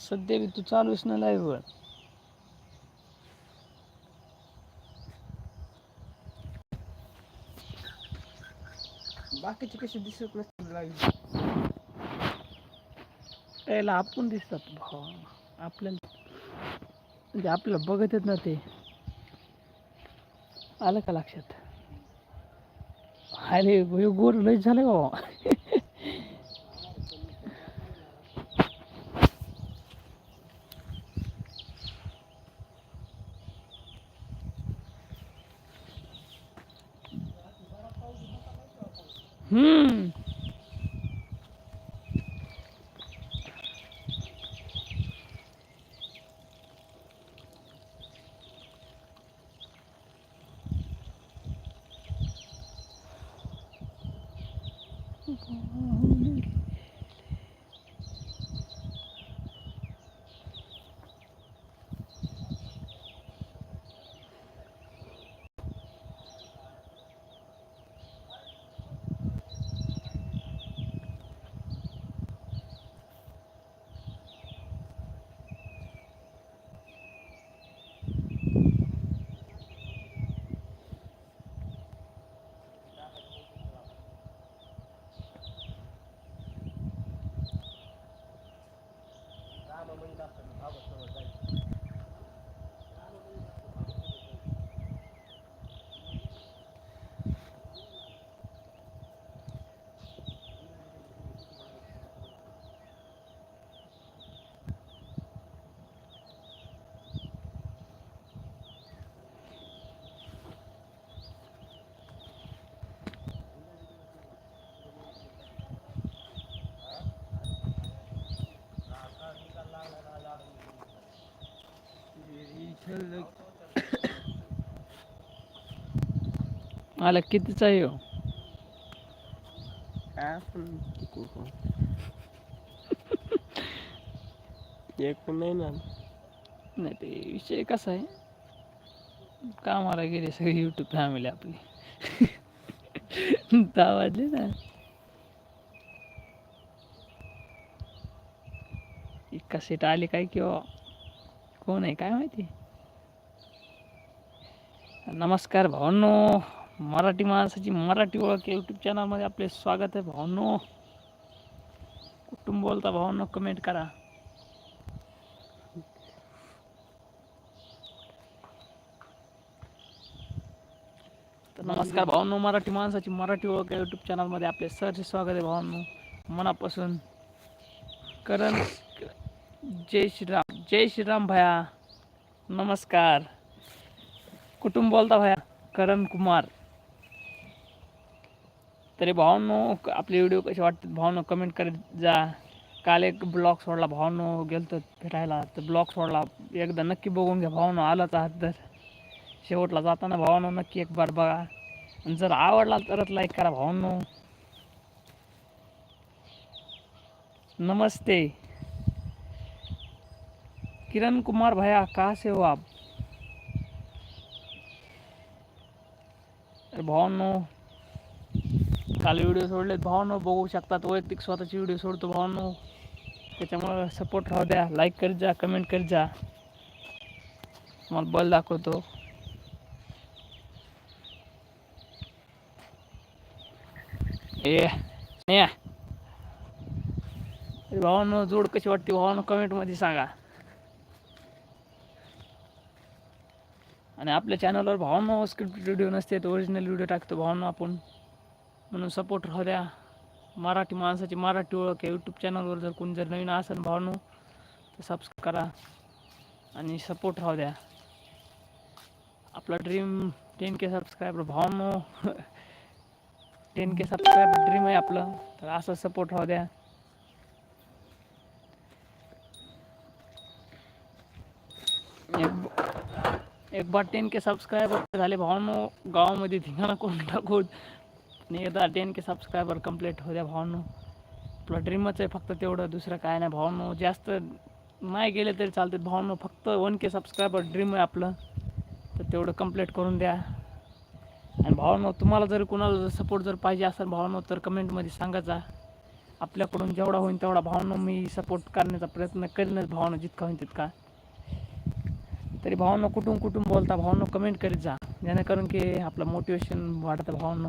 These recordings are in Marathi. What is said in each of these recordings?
सध्या बी तू चालूच ना लाईव्ह वर. बाकीचे कसे दिसत नसतील लाईव्ह त्याला आपण दिसतात भाऊ आपल्याला म्हणजे आपल्याला बघत येत ना ते. आलं का लक्षात? अरे गोर लय झालं बाबा मला कितीचा आहे हो? एक पण नाही ना. नाही ते विषय कसा आहे? कामाला गेले सगळे यूट्यूब फॅमिली आपली. दहा वाजले ना. इतका सीट आली काय किंवा कोण आहे काय माहिती? नमस्कार भावांनो. मराठी माणसाची मराठी ओळख यूट्यूब चॅनलमध्ये आपले स्वागत आहे भावांनो. कुठून बोलता भावांनो? कमेंट करा. तर नमस्कार भावांनो मराठी माणसाची मराठी ओळख या यूट्यूब चॅनलमध्ये आपले सरचे स्वागत आहे भावांनो. मनापासून करण जय श्रीराम जय श्रीराम भया. नमस्कार. कुटुंब बोलता भया करण कुमार. तरी भावांनो आपले व्हिडिओ कसे वाटतात? भावांनो कमेंट करत जा. काल एक ब्लॉग सोडला भावांनो गेलतो फिरायला. तर ब्लॉग सोडला. एकदा नक्की बघून घ्या भावांनो आलाच आहात तर. शेवटला जाताना भावांनो नक्की एक बार बघा. आणि जर आवडला तरच लाईक करा भावांनो. नमस्ते. किरण कुमार भैया का से हो आप तर भावांनो काल व्हिडिओ सोडलेत. भावांनो बघू शकतात वैयक्तिक स्वतःचे व्हिडिओ सोडतो भावांनो. त्याच्यामुळे सपोर्ट राहू द्या. लाईक करीत जा कमेंट करीत जा. तुम्हाला बल दाखवतो. ए भावांनो जोड कशी वाटते भावांनो? कमेंटमध्ये सांगा. आणि आपल्या चॅनलवर भावांना स्क्रिप्ट व्हिडिओ नसते ओरिजिनल व्हिडिओ टाकतो भावांना आपण. म्हणून सपोर्ट राहू द्या. मराठी माणसाची मराठी ओळख आहे. यूट्यूब चॅनलवर जर कोणी जर नवीन असेल भावांनो तर सबस्क्राईब करा आणि सपोर्ट राहू द्या. आपला ड्रीम टेन के सबस्क्रायबर भावांनो. टेन के सबस्क्रायबर ड्रीम आहे आपलं. तर असं सपोर्ट राहू द्या. एक बार टेन के सबस्क्रायबर झाले भावांनो गावामध्ये धिंगाणा करून टाकून. आणि एकदा टेन के सबस्क्रायबर कंप्लीट होत्या द्या भावांनो आपलं ड्रीमच आहे फक्त तेवढं दुसरं काय नाही. भावांनो जास्त नाही गेले तरी चालते भावांनो फक्त वन के सबस्क्रायबर ड्रीम आहे आपलं. तर तेवढं कंप्लीट करून द्या. आणि भावांनो तुम्हाला जर कुणाला जर सपोर्ट जर पाहिजे असेल भावांनो तर कमेंटमध्ये सांगायचा आपल्याकडून जेवढा होईल तेवढा भावना मी सपोर्ट करण्याचा प्रयत्न करीनच भावना जितका होईल तितका. तरी भावांना कुठून कुठून बोलता भावांना कमेंट करीत जा. जेणेकरून की आपलं मोटिवेशन वाढतं भावांनो.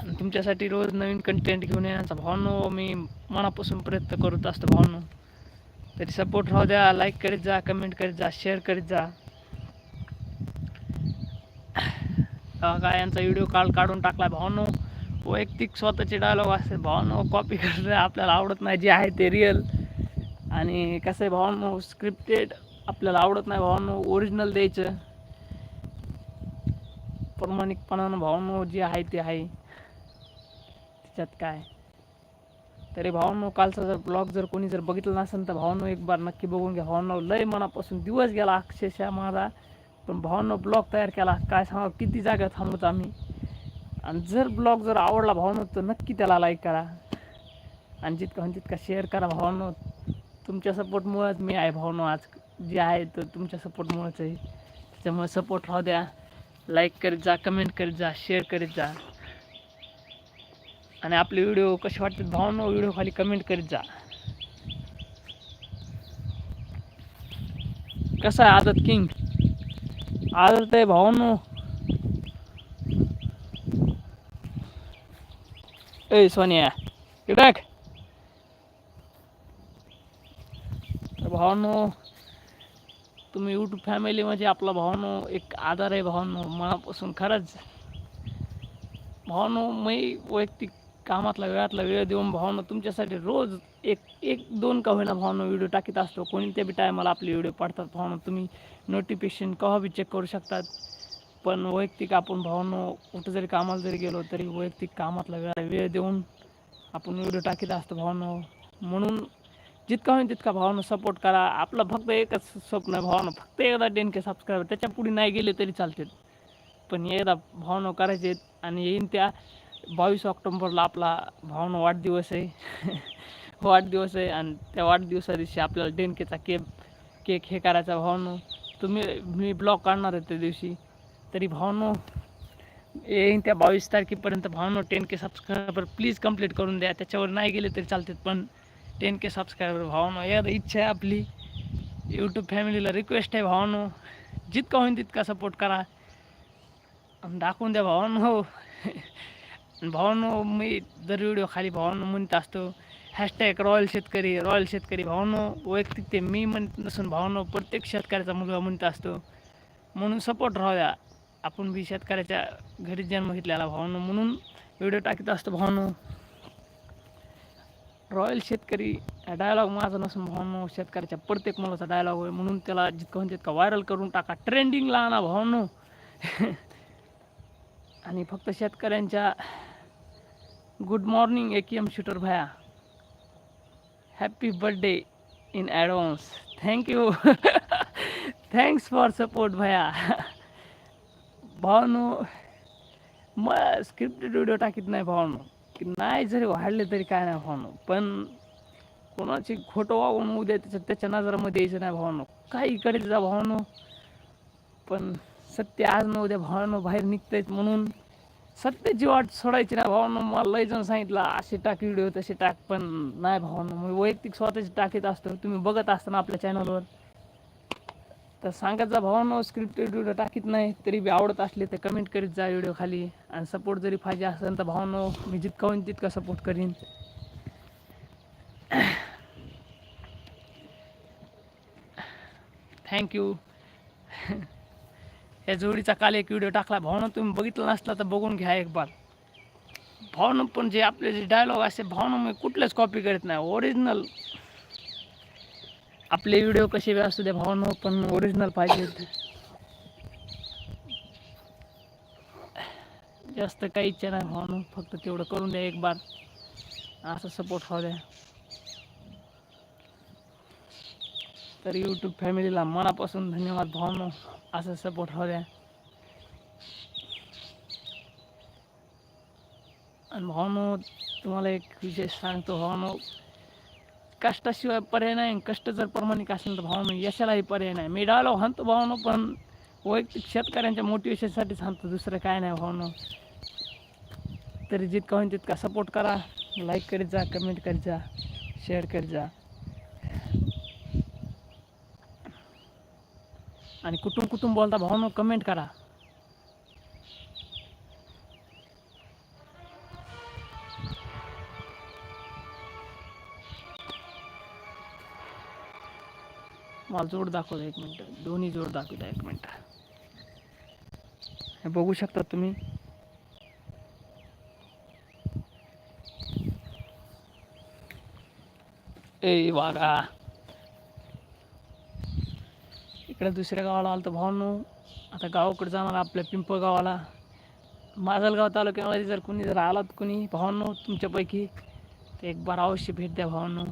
आणि तुमच्यासाठी रोज नवीन कंटेंट घेऊन येण्याचा भावांनो मी मनापासून प्रयत्न करत असतो भावनो. तरी सपोर्ट राहू द्या लाईक करीत जा कमेंट करीत जा शेअर करीत जा. काय यांचा व्हिडिओ काल काढून टाकला भावनो. वैयक्तिक स्वतःचे डायलॉग असते भावनो. कॉपी करणं आपल्याला आवडत नाही जे आहे ते रिअल आणि कसं आहे भावनो स्क्रिप्टेड आपल्याला आवडत नाही भावांनो ओरिजिनल द्यायचं. प्रामाणिकपणानं भावांनो जे आहे ते आहे. त्याच्यात काय? तरी भावांनो कालचा जर ब्लॉग जर कोणी जर बघितलं नसेल तर भावांनो एक बार नक्की बघून घ्या. भावांना लय मनापासून दिवस गेला अक्षरशः माझा. पण भावांनो ब्लॉग तयार केला. काय सांगा किती जागा थांबत आम्ही. आणि जर ब्लॉग जर आवडला भावनो तर नक्की त्याला लाईक करा. आणि जितका तितका शेअर करा भावनो. तुमच्या सपोर्टमुळेच मी आहे भावनो आज. जे आहे तर तुमच्या सपोर्टमुळेच आहे. त्याच्यामुळे सपोर्ट राहू द्या. लाईक करीत जा कमेंट करीत जा शेअर करीत जा. आणि आपले व्हिडिओ कसे वाटतात भावनो व्हिडिओ खाली कमेंट करीत जा. कसं आहे आदत किंग आदत आहे भावनो. ए सोनिया इकडे भावनो तुम्ही यूट्यूब फॅमिली म्हणजे आपला भावानो एक आधार आहे भावानो. मनापासून खरंच. भावानो मी वैयक्तिक कामातला वेळातला वेळ देऊन भावानं तुमच्यासाठी रोज एक एक दोन का होईना भावानो व्हिडिओ टाकीत असतो. कोणत्या बी टायमाला आपले व्हिडिओ पडतात भावानो तुम्ही नोटिफिकेशन केव्हा बी चेक करू शकतात. पण वैयक्तिक आपण भावानं कुठं जरी कामाला जरी गेलो तरी वैयक्तिक कामातला वेळ वेळ देऊन आपण व्हिडिओ टाकीत असतो भावानं. म्हणून जितका होईल तितका भावानं सपोर्ट करा. आपलं फक्त एकच स्वप्न आहे भावानं फक्त एकदा टेन के सबस्क्राईबर त्याच्या पुढे नाही गेले तरी चालते पण एकदा भावनं करायचे आणि येईन त्या बावीस ऑक्टोंबरला आपला भावनं वाढदिवस आहे. वाढदिवस आहे आणि त्या वाढदिवसा दिवशी आपल्याला टेन केचा केक केक हे करायचा भावनं. तुम्ही मी ब्लॉग काढणार आहे त्या दिवशी. तरी भावनो येईन त्या बावीस तारखेपर्यंत भावनो ten K subscriber please complete करून द्या. त्याच्यावर नाही गेले तरी चालतात पण टेन के सबस्क्रायबर भावनो यार इच्छा आहे आपली. यूट्यूब फॅमिलीला रिक्वेस्ट आहे भावनो. जितका होईल तितका सपोर्ट करा. आणि दाखवून द्या भावानं. हो भावानं मी दर व्हिडिओ खाली भावानं म्हणत असतो हॅशटॅग रॉयल शेतकरी रॉयल शेतकरी भावानं. वैयक्तिक ते मी म्हणत नसून भावानो प्रत्येक शेतकऱ्याचा मुलगा म्हणत असतो. म्हणून सपोर्ट राहू द्या. आपण बी शेतकऱ्याच्या घरी जन्म घेतलेला भावानं म्हणून व्हिडिओ टाकीत असतो भावानो. रॉयल शेतकरी डायलॉग माझा नसून भावनो शेतकऱ्याच्या प्रत्येक मुलाचा डायलॉग आहे. म्हणून त्याला जितकं होईल तितका व्हायरल करून टाका. ट्रेंडिंगला आणा भावनो. आणि फक्त शेतकऱ्यांच्या good morning A K M shooter भया. Happy birthday in advance thank you thanks for support भया. भावनो मग स्क्रिप्टेड व्हिडिओ टाकीत नाही भावनो. की नाही जरी वाढले तरी काय नाही भावनो पण कोणाची खोटं वागून उद्या त्याच्या त्याच्या नजरामध्ये यायचं नाही भावनो काही इकडे जा भावनो पण सत्य आज न उद्या भावनो बाहेर निघतायत म्हणून सत्याची वाट सोडायची नाही भावनो मला लय जण सांगितलं असे टाक व्हिडिओ तसे टाक. पण नाही भावनो मी वैयक्तिक स्वतःची टाकीत असतो तुम्ही बघत असताना आपल्या चॅनलवर तर सांगत जा भावानं स्क्रिप्टेड व्हिडिओ टाकीत नाही तरी बी आवडत असले तर कमेंट करीत जा व्हिडिओ खाली. आणि सपोर्ट जरी पाहिजे असेल तर भावानं मी जितका होईन तितका सपोर्ट करीन. थँक्यू या जोडीचा काल एक व्हिडिओ टाकला. भावनं तुम्ही बघितला नसला तर बघून घ्या एक बार भावनं पण जे आपले जे डायलॉग असते भावनं मी कुठलेच कॉपी करत नाही. ओरिजिनल आपले व्हिडिओ कसे बी असू द्या भावनो पण ओरिजिनल पाहिजेत जास्त काही इच्छा नाही भावनो फक्त तेवढं करून द्या एक बार. असं सपोर्ट राहू द्या. तर यूट्यूब फॅमिलीला मनापासून धन्यवाद भावनो असं सपोर्ट राहू द्या. आणि भावनो तुम्हाला एक विशेष सांगतो भावनो कष्टाशिवाय पर्याय नाही कष्ट जर प्रमाणिक असेल तर भावनो यशालाही पर्याय नाही. मी डायलॉग हाणतो भावनो पण वैयक्तिक शेतकऱ्यांच्या मोटिवेशनसाठीच सांगतो दुसरं काय नाही भावनो. तरी जितका होईल तितका सपोर्ट करा. लाईक करीत जा कमेंट करीत जा शेअर करीत जा. आणि कुटुंब कुटुंब बोलता भावानो कमेंट करा. तुम्हाला जोड दाखवतो एक मिनटं. दोन्ही जोड दाखवता एक मिनटं. हे बघू शकता तुम्ही. ए वागा इकडे दुसऱ्या गावाला आलं तर भावांनो. आता गावाकडे जाणार आपल्या पिंपळगावाला माजलगाव तालुक्यामध्ये जर कुणी जर आलात कुणी भावांनो तुमच्यापैकी तर एक बार अवश्य भेट द्या भावांनो.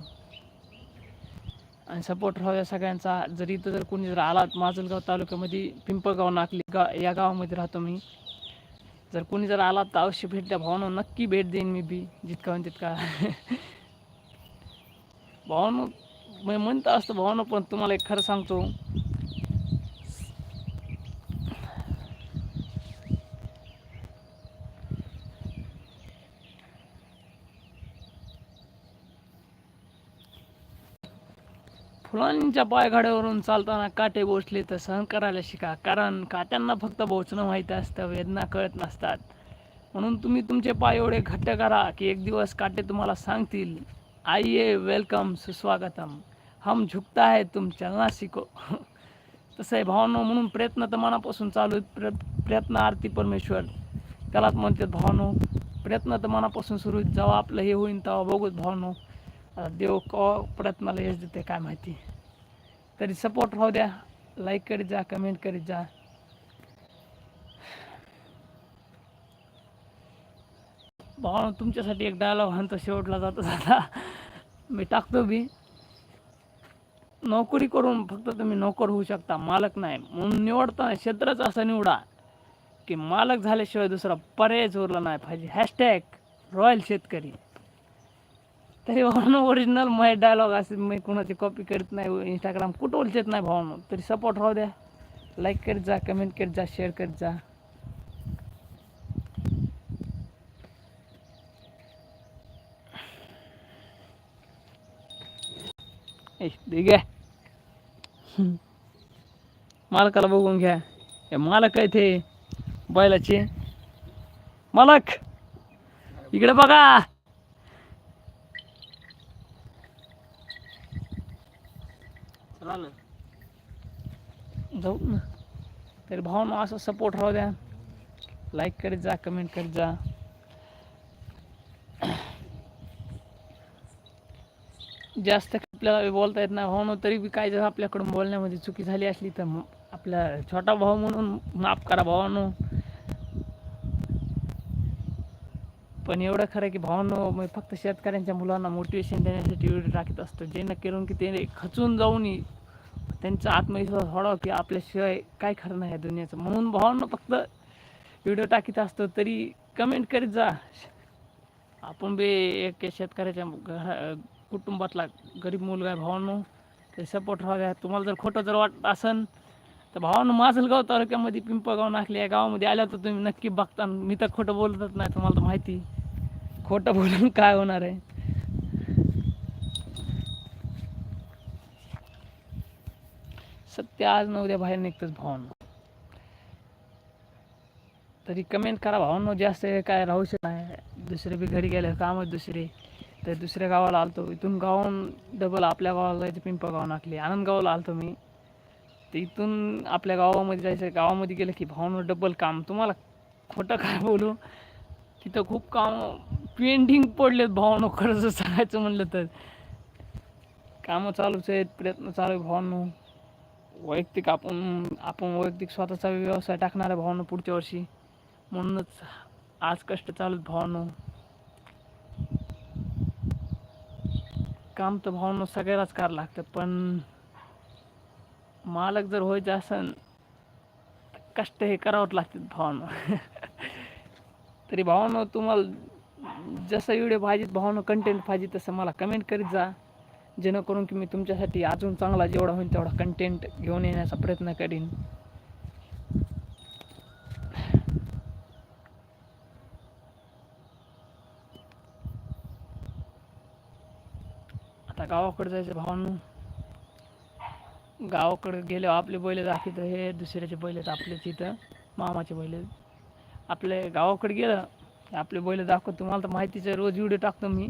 आणि सपोर्ट राहूया सगळ्यांचा. जर इथं जर कोणी जर आलात माजलगाव तालुक्यामध्ये पिंपळगाव नाकली गा या गावामध्ये राहतो मी. जर कोणी जर आला तर अवश्य भेट द्या. भावानो नक्की भेट देईन मी बी जितका होईन तितका. भावानो मी म्हणत असतो भावानो पण तुम्हाला एक खरं सांगतो. फुलांच्या पायघाड्यावरून चालताना काटे बोचले तर सहन करायला शिका कारण काट्यांना फक्त बोचणं माहीत असतं वेदना कळत नसतात. म्हणून तुम्ही तुमचे पाय एवढे घट्ट करा की एक दिवस काटे तुम्हाला सांगतील आइये वेलकम सुस्वागतम. हम झुकता है तुम चलना शिको तसं आहे भावनो म्हणून प्रयत्न तर मनापासून चालू प्र प्रयत्न आरती परमेश्वर. त्यालाच म्हणतात भावनो प्रयत्न तर मनापासून सुरू जेव्हा आपलं हे होईन तेव्हा बघूच भावनो. देव कवा मला यश देते काय माहिती. तरी सपोर्ट राहू द्या. लाईक करीत जा कमेंट करीत जा. भाऊ तुमच्यासाठी एक डायलॉग म्हणतो शेवटला जाता जाता मी टाकतो बी. नोकरी करून फक्त तुम्ही नोकर होऊ शकता मालक नाही. म्हणून निवडताना क्षेत्रच असं निवडा की मालक झाल्याशिवाय दुसरा पर्यायच उरला नाही पाहिजे. हॅशटॅग रॉयल शेतकरी. तरी भावनो ओरिजिनल माझे डायलॉग असे मी कोणाची कॉपी करत नाही इंस्टाग्राम कुठं ओलचेत नाही भावनो. तरी सपोर्ट राहू द्या. लाईक करीत जा कमेंट करीत जा शेअर करीत जा. ए, मालकाला बघून घ्या. हे मालक आहे ते बैलाचे. मालक इकडे बघा. ना जाऊ ना. तरी भावना असं सपोर्ट राहू द्या. लाईक करीत जा कमेंट करीत जा. जास्त आपल्याला बोलता येत नाही. भावनो तरी बी काय जर आपल्याकडून बोलण्यामध्ये चुकी झाली असली तर आपला छोटा भाऊ म्हणून माफ करा भावानो. पण एवढं खरं की भावांनो मी फक्त शेतकऱ्यांच्या मुलांना मोटिवेशन देण्यासाठी व्हिडिओ टाकत असतो जे न करून की ते खचून जाऊन त्यांचा आत्मविश्वास वाढवा की आपल्याशिवाय काय खरं नाही दुनियाचं. म्हणून भावांना फक्त व्हिडिओ टाकीत असतो तरी कमेंट करीत जा. आपण बी एक शेतकऱ्याच्या घरा कुटुंबातला गरीब मुलगा आहे भावांनो ते सपोर्ट राहू तुम्हाला जर खोटं जर वाटत असन तर भावांनो माझलगाव तालुक्यामध्ये पिंपळगाव नाकली या गावामध्ये आल्या तर तुम्ही नक्की बघता. मी तर खोटं बोलतच नाही तुम्हाला तर माहिती. खोटं बोलून काय होणार आहे? सत्य आज न उद्या बाहेर निघतंच भावांनो. तरी कमेंट करा भावांनो जास्त काय राहू शकत नाही. दुसरे बी घरी गेले कामच दुसरे. तर दुसऱ्या गावाला आलतो. इथून गावाहून डबल आपल्या गावाला जायचं पिंपळगाव नाकली. आनंदगावला आलतो मी. तर इथून आपल्या गावामध्ये जायचं गावामध्ये गेलं की भावांनो डबल काम. तुम्हाला खोटं काय बोलू? तिथं खूप काम पेंडिंग पडलेत भावानो खरंच सांगायचं म्हणलं तर. कामं चालूच आहेत प्रयत्न चालू आहे भावांनो. वैयक्तिक आपण आपण वैयक्तिक स्वतःचा व्यवसाय टाकणार आहे भावांनो पुढच्या वर्षी. म्हणूनच आज कष्ट चालू आहेत भावांनो. काम तर भावांनो सगळ्यालाच करावं लागतं पण मालक जर व्हायचं असेल कष्ट हे करावंच लागतात भावांनो. तरी भावानं तुम्हाला जसं व्हिडिओ पाहिजेत भावानं कंटेंट पाहिजे तसं मला कमेंट करीत जा. जेणेकरून की मी तुमच्यासाठी अजून चांगला जेवढा होईल तेवढा कंटेंट घेऊन येण्याचा प्रयत्न करीन. आता गावाकडे जायचं भावांनो. गावाकडे गेल्यावर आपले बैल दाखवतं हे दुसऱ्याचे बैल आहेत आपल्याच इथं. मामाचे बैल आपल्या गावाकडे गेलं आपले बैल दाखवतो तुम्हाला तर माहितीच आहे रोज व्हिडिओ टाकतो मी.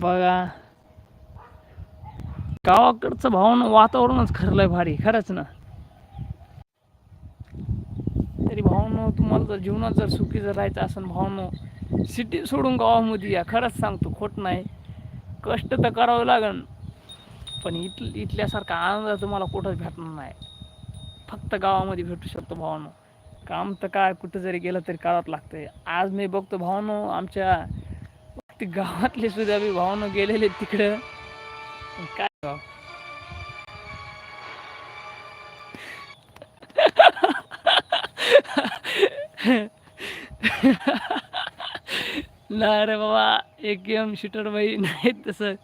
बघा. गावाकडचं भावना वातावरणच खरलंय भारी खरंच ना. तरी भावनो तुम्हाला जर जीवनात जर सुखी जर राहायचं असेल भावनो सिटी सोडून गावामध्ये या खरंच सांगतो खोट नाही. कष्ट तर करावं लागन. पण इथ इथल्यासारखा आनंद तुम्हाला कुठंच भेटणार नाही. फक्त गावामध्ये भेटू शकतो भावानो. काम तर काय कुठं जरी गेलं तरी करावंच लागतंय. आज मी बघतो भावानो आमच्या ते गावातले सुद्धा मी भावनो गेलेले तिकडं. काय गाव नाही रे बाबा. एक गेम शूटर बाई नाही तसं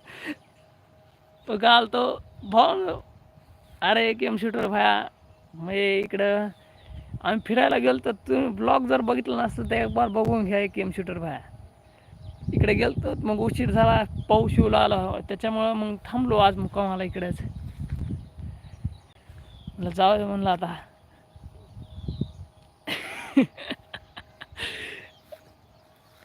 तो घाल तो भाऊ हो अरे एक गेम शूटर भाया म्हणजे इकडं आम्ही फिरायला गेलो तर तुम्ही ब्लॉग जर बघितलं नसतं तर एक बार बघून घ्या एक गेम शूटर भाया। इकडे गेलतो मग उशीर झाला पाऊस येऊ आला त्याच्यामुळं मग थांबलो आज मुक्कामाला इकडेच। म्हटलं जाऊ म्हणलं आता।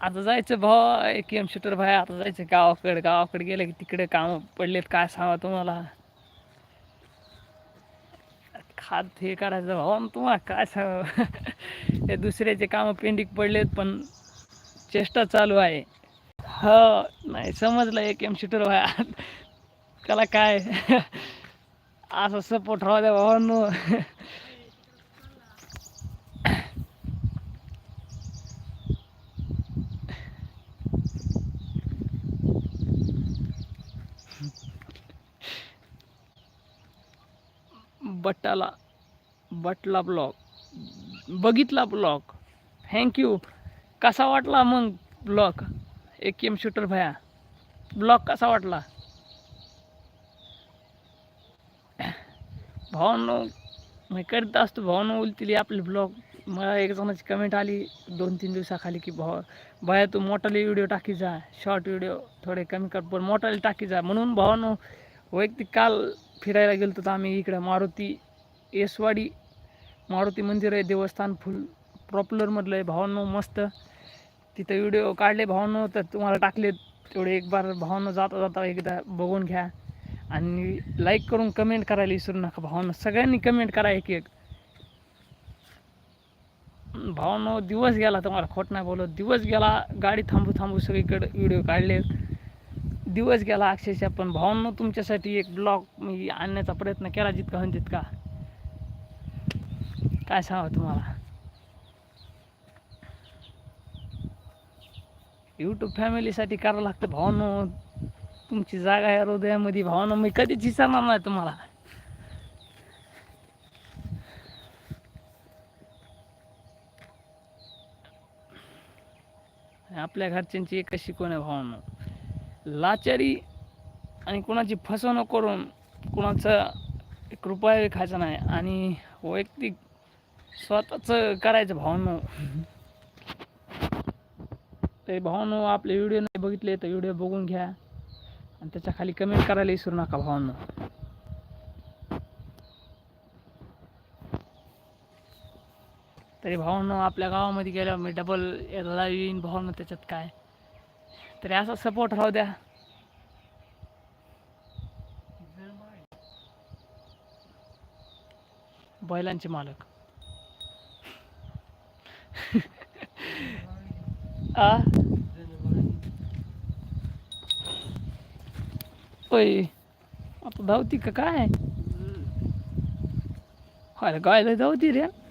आता जायचं भाऊ एक एम शूटर भाई आता जायचं गावाकडे. गावाकडे गेलं की तिकडे काम पडलेत काय सांगा तुम्हाला? खात हे करायचं भाऊ तुम्हाला काय सांग? हे दुसऱ्याचे कामं पेंडिंग पडलेत पण चेष्टा चालू आहे. हो नाही समजलं एक एम शूटर भाई. त्याला काय? असं सपोर्ट राहू द्या भावांनो. बट्टाला बटला ब्लॉग बघितला ब्लॉग थँक्यू कसा वाटला मग ब्लॉग एक एम शूटर भया. ब्लॉग कसा वाटला? भावनो मी करत असतो भावांनो उलतील आपले ब्लॉग मला एक जणाची कमेंट आली दोन तीन दिवसाखाली की भाव भया तू मोठाले व्हिडिओ टाकी जा शॉर्ट व्हिडिओ थोडे कमी कर पण मोठाले टाकी जा. म्हणून भावांनो वैयक्तिक काल फिरायला गेलो तर आम्ही इकडं मारुती येसवाडी मारुती मंदिर आहे देवस्थान फुल प्रॉप्युलरमधलं आहे भावांनो मस्त. तिथं व्हिडिओ काढले भावांनो तर तुम्हाला टाकले तेवढे एक बार. भावांनो जाता जाता एकदा बघून घ्या. आणि लाईक करून कमेंट करायला विसरू नका भावांनो. सगळ्यांनी कमेंट करा एक एक. भावांनो दिवस गेला तुम्हाला खोट नाही बोलत. दिवस गेला गाडी थांबू थांबू सगळीकडे व्हिडिओ काढले दिवस गेला अक्षरशः पण भावांनो तुमच्यासाठी एक ब्लॉग मी आणण्याचा प्रयत्न केला जितका होईल तितका. काय सांगा तुम्हाला? यूट्यूब फॅमिलीसाठी करावं लागतं भावांनो. तुमची जागा आहे हृदयामध्ये. भावांनो मी कधीच विचारणार नाही तुम्हाला. आपल्या घरच्यांची एकच शिकवण आहे भावांनो? लाचारी आणि कोणाची फसवणूक करून कोणाचं एक रुपया खायचा नाही आणि वैयक्तिक स्वतःचं करायचं भावनो. ते भावनो आपले व्हिडिओ नाही बघितले तर व्हिडिओ बघून घ्या. आणि त्याच्याखाली कमेंट करायला विसरू नका भावनो. तरी भावनो आपल्या गावामध्ये गेल्यावर मी डबल याला येईन भावनो त्याच्यात काय? तरी असा सपोर्ट राहू द्या. बैलांचे मालक. आ? आता धावती का काय? अरे गायला धावती रे.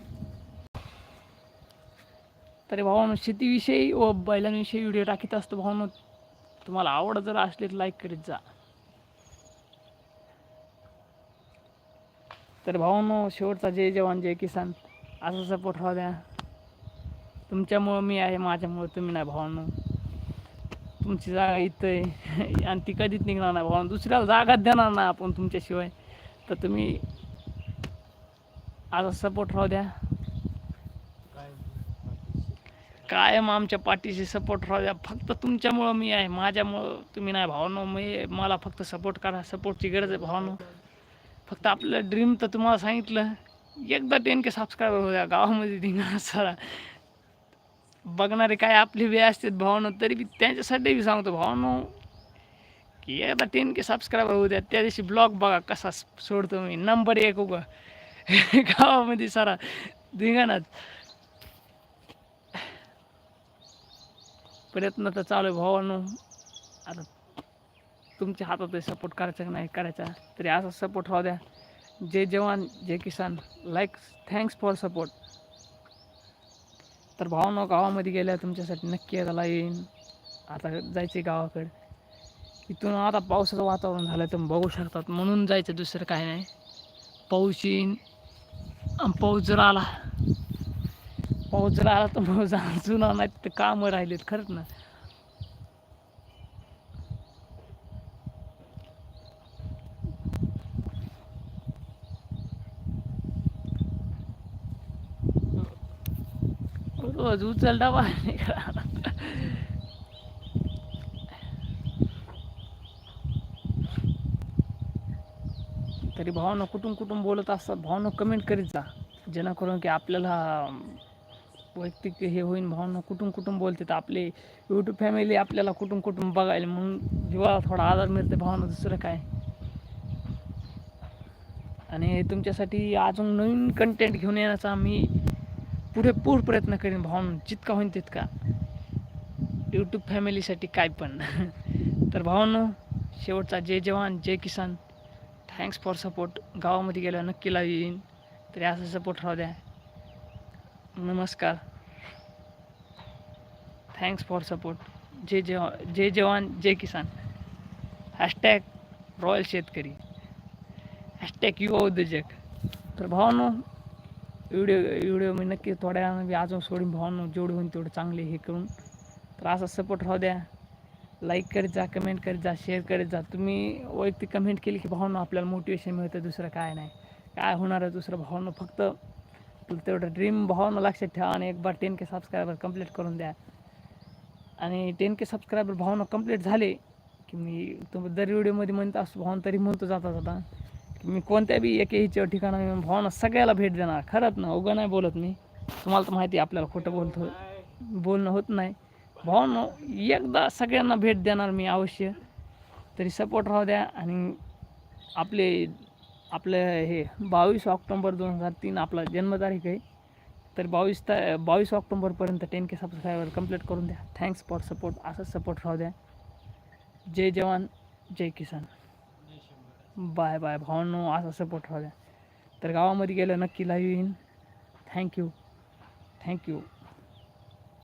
तरी भावांनो शेतीविषयी व बैलांविषयी व्हिडिओ टाकीत असतो भावानं तुम्हाला आवड जर असली तर लाईक करीत जा. तर भावांनो शेवटचा जय जवान जय किसान. असा सपोर्ट राहू द्या. तुमच्यामुळं मी आहे माझ्यामुळं तुम्ही नाही भावांनो तुमची जागा इथं आहे आणि ती कधीच निघणार नाही भावांनो दुसऱ्याला जागा देणार नाही आपण तुमच्याशिवाय. तर तुम्ही असा सपोर्ट राहू द्या. कायम आमच्या पाठीशी सपोर्ट राहू द्या. फक्त तुमच्यामुळं मी आहे. माझ्यामुळं तुम्ही नाही भावनो. मी मला फक्त सपोर्ट करा. सपोर्टची गरज आहे भावनो. फक्त आपलं ड्रीम तर तुम्हाला सांगितलं. एकदा टेन के सबस्क्रायबर होऊ द्या. गावामध्ये धिंगाणा सारा बघणारे काय आपली वे असतात भावनो तरी बी त्यांच्यासाठी बी सांगतो भावनो की एकदा टेन के सबस्क्रायबर होऊ द्या. त्या दिवशी ब्लॉग बघा कसा सोडतो मी. नंबर एक उगा. गावामध्ये सारा धिंगाणाच प्रयत्न तर चालू आहे भावानो. आता तुमच्या हातात आहे सपोर्ट करायचा की नाही करायचा तरी असा सपोर्ट राहू द्या. जय जवान जय किसान. लाईक थँक्स फॉर सपोर्ट तर भावनो गावामध्ये गेल्या तुमच्यासाठी नक्की यायला येईन आता जायचे गावाकडे. इथून आता पावसाचं वातावरण झालं तर बघू शकतात. म्हणून जायचं दुसरं काय नाही. पाऊस येईन. आणि पाऊस जर आला पाऊस जर आला तर मग जुना नाही तर कामं राहिलेत खरंच ना. रोज उचल डबा नाही तरी भावना कुठून कुठून बोलत असतात भावना कमेंट करीत जा. जेणेकरून की आपल्याला वैयक्तिक हे होईन भावना कुटुंब कुटुंब बोलते तर आपले. यूट्यूब फॅमिली आपल्याला कुटुंब कुटुंब बघायला म्हणून जीवाला थोडा आधार मिळते भावना दुसरं काय? आणि तुमच्यासाठी अजून नवीन कंटेंट घेऊन येण्याचा मी पुरेपूर प्रयत्न करीन भावना जितका होईन तितका. यूट्यूब फॅमिलीसाठी काय पण. तर भावांनो शेवटचा जय जवान जय किसान. थँक्स फॉर सपोर्ट गावामध्ये गेल्यावर नक्की लाईव्ह येईन. तरी असा सपोर्ट राहू द्या. नमस्कार. थँक्स फॉर सपोर्ट जे जवा जे जवान जय किसान. हॅशटॅग रॉयल शेतकरी. हॅशटॅग युवा उद्योजक. तर भावांनो व्हिडिओ व्हिडिओ मी नक्की थोड्या मी अजून सोडून. भावांनो जेवढे होईल तेवढे चांगले हे करून. तर असा सपोर्ट राहू द्या. लाईक करीत जा कमेंट करीत जा शेअर करीत जा. तुम्ही वैयक्तिक कमेंट केली की भावना आपल्याला मोटिवेशन मिळतं दुसरं काय नाही. काय होणार आहे दुसरं भावना फक्त तेवढं ड्रीम भावना लक्षात ठेवा आणि एक बार टेन के सबस्क्रायबर कंप्लीट करून द्या। आणि टेन के सबस्क्रायबर भावना कंप्लीट झाले की मी तुम्ही दर व्हिडिओमध्ये म्हणत असतो भावना तरी म्हणतो जाता जाता। की मी कोणत्या बी एकेच्या ठिकाणा येऊन भावना सगळ्याला भेट देणार खरंच ना उगा नाही बोलत मी। तुम्हाला तर माहिती आहे आपल्याला खोटं बोलतो बोलणं होत नाही भावना एकदा सगळ्यांना भेट देणार मी अवश्य। तरी सपोर्ट राहू द्या आणि आपले आपलं हे बावीस ऑक्टोंबर दोन हजार तीन आपला जन्मतारीख आहे. तर बावीस ता बावीस ऑक्टोंबरपर्यंत टेन के सबस्क्रायबर कंप्लीट करून द्या. थँक्स फॉर सपोर्ट असाच सपोर्ट राहू द्या. जय जवान जय किसान. बाय बाय भावांनो असा सपोर्ट राहू द्या. तर गावामध्ये गेलं नक्की लाईव्ह येईन. Thank you thank you